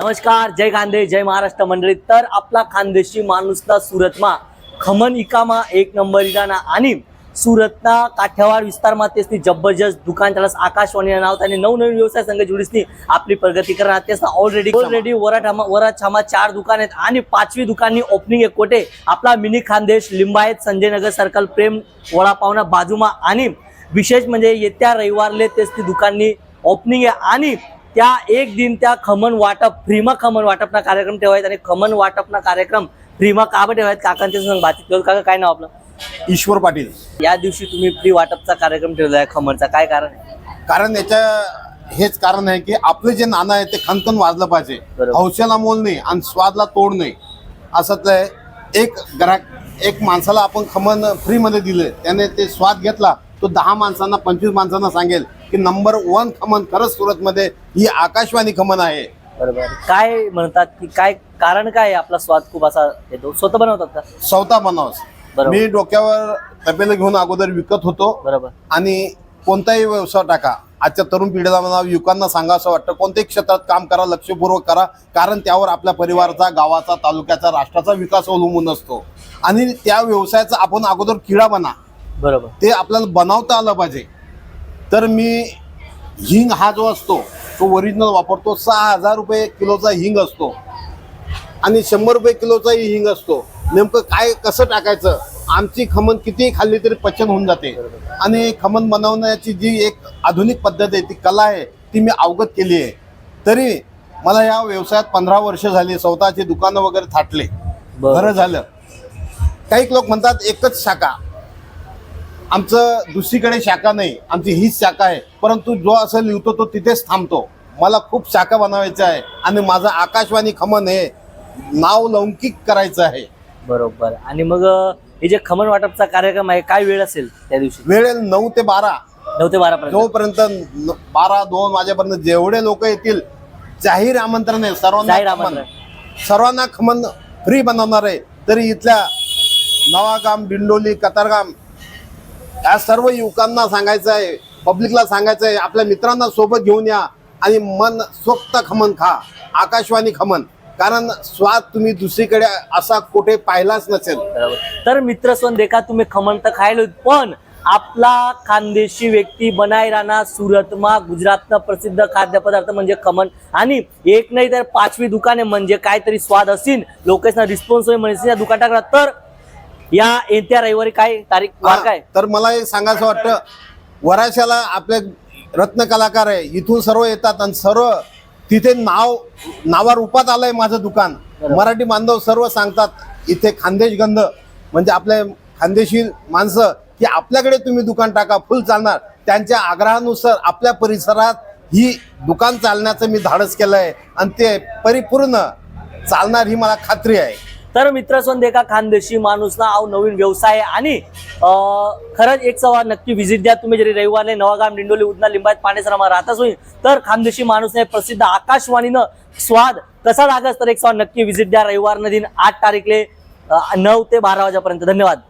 नमस्कार जय खांदे जय महाराष्ट्र मंडळी. तर आपला खानदेशी माणूसला सुरतमा खमन इकामा एक नंबर इकाना आणि સુરતના કાઠિયાવાડ વિસ્તારમાં તેની दुकान. त्याला आकाशवाणी नाव નાવ અને નવ નવી વ્યવસાય સંઘ જોડીસની આપણી પ્રગતિ કરનાર ऑलरेडी ऑलरेडी ઓલરેડી वरा छामा चार दुकान आहेत आणि पाचवी दुकानની ओपनिंग एक कोटे आपला मिनी खानदेश लिंबायत संजयनगर सर्कल प्रेम वडापावना बाजूमा आणि विशेष म्हणजे येत्या रविवारले तेच ती दुकाननी ओपनिंग आहे. आणि त्या एक दिन त्या खमन वाटप फ्रीमा खमन वाटपना कार्यक्रम ठेवायत आणि खमन वाटपना कार्यक्रम फ्रीमा का बं ठेवायत काकांच्या संग बातचीत काका काय नाव आपलं? ईश्वर पाटील. या दिवशी तुम्ही फ्री वाटपचा कार्यक्रम ठेवलाय खमनचा. काय कारण आहे? कारण याच्या हेच कारण आहे की आपलं जे नाणं आहे ते खनखन वाजलं पाहिजे. बरोबर. हौशाला मोल नाही आणि स्वादला तोड नाही. असंच आहे एक ग्राहक एक माणसाला आपण खमन फ्रीमध्ये दिले त्याने ते स्वाद घेतला तो दहा माणसांना पंचवीस माणसांना सांगेल की नंबर वन खमन खरंच सुरतमध्ये ही आकाशवाणी खमन आहे. बरोबर. काय म्हणतात की काय कारण काय आहे आपला स्वाद खूप असा येतो स्वतः बनवतात का? स्वतः बनवस बरोबर. मी डोक्यावर तपेलं घेऊन अगोदर विकत होतो. बरोबर. आणि कोणताही व्यवसाय टाका. आजच्या तरुण पिढीला म्हणा युवकांना सांगा असं वाटतं. कोणत्याही क्षेत्रात काम करा लक्षपूर्वक करा. कारण त्यावर आपल्या परिवाराचा गावाचा तालुक्याचा राष्ट्राचा विकास अवलंबून असतो. आणि त्या व्यवसायाचा आपण अगोदर किडा बना. बरोबर. ते आपल्याला बनवता आलं पाहिजे. तर मी हिंग हा जो असतो तो ओरिजिनल वापरतो. सहा हजार रुपये किलोचा हिंग असतो. आणि शंभर रुपये किलोचाही हिंग असतो. नेमकं काय कसं टाकायचं? आमची खमण कितीही खाल्ली तरी पचन होऊन जाते. आणि खमण बनवण्याची जी एक आधुनिक पद्धत आहे ती कला आहे ती मी अवगत केली आहे. तरी मला या व्यवसायात पंधरा वर्ष झाली स्वतःची दुकानं वगैरे थाटले. बरं. बरं झालं. काही लोक म्हणतात एकच शाखा. आमचं दुसरीकडे शाखा नाही आमची हीच शाखा आहे. परंतु जो असं लिहितो तो तिथेच थांबतो. मला खूप शाखा बनवायच्या आहे आणि माझं आकाशवाणी खमन हे नाव लौकिक करायचं आहे. बरोबर. आणि मग हे जे खमन वाटपचा कार्यक्रम आहे काय वेळ असेल त्या दिवशी? वेळ नऊ ते बारा. नऊ ते बारा पर्यंत. जोपर्यंत न- बारा दोन वाजेपर्यंत जेवढे लोक येतील जाहीर आमंत्रण आहे. सर्वांना जाहीर खमन. आमंत्रण. सर्वांना खमन फ्री बनवणार आहे. तरी इथल्या नवागाम दिंडोली कतारगाम या सर्व युवकांना सांगायचं आहे पब्लिकला सांगायचं आहे आपल्या मित्रांना सोबत घेऊन या आणि मन सोक्त खमन खा आकाशवाणी खमन. कारण स्वाद तुम्ही दुसरीकडे असा कुठे पाहिलाच नसेल. तर मित्र सण देखा तुम्ही खमन तर खायलो पण आपला खानदेशी व्यक्ती बनाय राणा सुरतमा गुजरातनं प्रसिद्ध खाद्यपदार्थ म्हणजे खमन. आणि एक नाही तर पाचवी दुकाने म्हणजे काहीतरी स्वाद असेल लोकेशना रिस्पॉन्स होईल म्हणजे या दुकान टाकला तर या येत्या रविवारी काय तारीख वार काय? तर मला हे सांगायचं वाटतं वराशाला आपले रत्न कलाकार आहे इथून सर्व येतात आणि सर्व तिथे नाव नावारूपात आलंय माझं दुकान. मराठी बांधव सर्व सांगतात इथे खानदेश गंध म्हणजे आपले खानदेशी माणसं की आपल्याकडे तुम्ही दुकान टाका फुल चालणार. त्यांच्या आग्रहानुसार आपल्या परिसरात ही दुकान चालण्याचं मी धाडस केलं आहे आणि ते परिपूर्ण चालणार ही मला खात्री आहे. तर मित्र सोन देखा खानदेशी माणूस ना आव नवीन व्यवसाय आहे. आणि खरंच एक सवा नक्की व्हिजिट द्या. तुम्ही जरी रविवारने नवागाम डिंडोली उदना लिंबायत पाणेसरामा राहताच होईल. तर खानदेशी माणूसने प्रसिद्ध आकाशवाणीनं स्वाद कसा लागस तर एक सवाल नक्की व्हिजिट द्या. रविवार दिन आठ तारीखले नऊ ते बारा वाजेपर्यंत. धन्यवाद.